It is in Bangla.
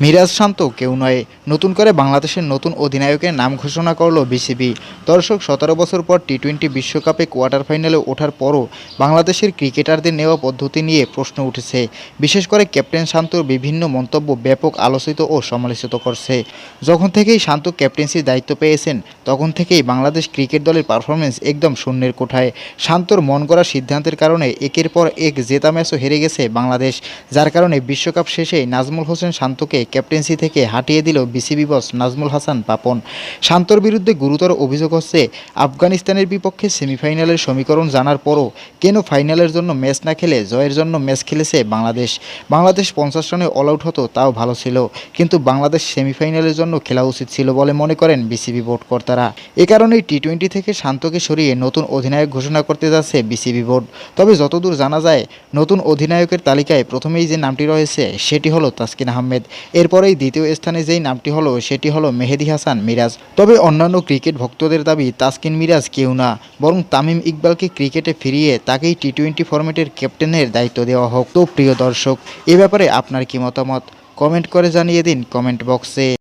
মিরাজ শান্ত কেউ নয় নতুন করে বাংলাদেশের নতুন অধিনায়কের নাম ঘোষণা করল বিসিবি। দর্শক, সতেরো বছর পর টি টোয়েন্টি বিশ্বকাপে কোয়ার্টার ফাইনালে ওঠার পরও বাংলাদেশের ক্রিকেটারদের নেওয়া পদ্ধতি নিয়ে প্রশ্ন উঠেছে। বিশেষ করে ক্যাপ্টেন শান্তর বিভিন্ন মন্তব্য ব্যাপক আলোচিত ও সমালোচিত করছে। যখন থেকেই শান্ত ক্যাপ্টেন্সির দায়িত্ব পেয়েছেন, তখন থেকেই বাংলাদেশ ক্রিকেট দলের পারফরমেন্স একদম শূন্যের কোঠায়। শান্তর মন করা সিদ্ধান্তের কারণে একের পর এক জেতা ম্যাচও হেরে গেছে বাংলাদেশ, যার কারণে বিশ্বকাপ শেষে নাজমুল হোসেন শান্তকে ক্যাপ্টেন্সি থেকে হাঁটিয়ে দিল বিসিবি বস নাজমুল হাসান পাপন। শান্তর বিরুদ্ধে গুরুতর অভিযোগ হচ্ছে, আফগানিস্তানের বিপক্ষে সেমিফাইনালের সমীকরণ জানার পরও কেন ফাইনালের জন্য ম্যাচ না খেলে জয়ের জন্য ম্যাচ খেলেছে বাংলাদেশ? বাংলাদেশ পঞ্চাশ রানে অল আউট হতো, তাও ভালো ছিল। কিন্তু বাংলাদেশ সেমিফাইনালের জন্য খেলা উচিত ছিল বলে মনে করেন বিসিবি বোর্ড কর্তারা। এ কারণেই টি টোয়েন্টি থেকে শান্তকে সরিয়ে নতুন অধিনায়ক ঘোষণা করতে যাচ্ছে বিসিবি বোর্ড। তবে যতদূর জানা যায়, নতুন অধিনায়কের তালিকায় প্রথমেই যে নামটি রয়েছে, সেটি হলো তাসকিন আহমেদ। এরপরেই দ্বিতীয় স্থানে যেই নামটি হলো, সেটি হলো মেহেদি হাসান মিরাজ। তবে অন্যান্য ক্রিকেট ভক্তদের দাবি, তাসকিন মিরাজ কেউ না। বরং তামিম ইকবালকে ক্রিকেটে ফিরিয়ে তাকেই টি টোয়েন্টি ফরম্যাটের ক্যাপ্টেনের দায়িত্ব দেওয়া হোক। তো প্রিয় দর্শক, এ ব্যাপারে আপনার কি মতামত? কমেন্ট করে জানিয়ে দিন কমেন্ট বক্সে।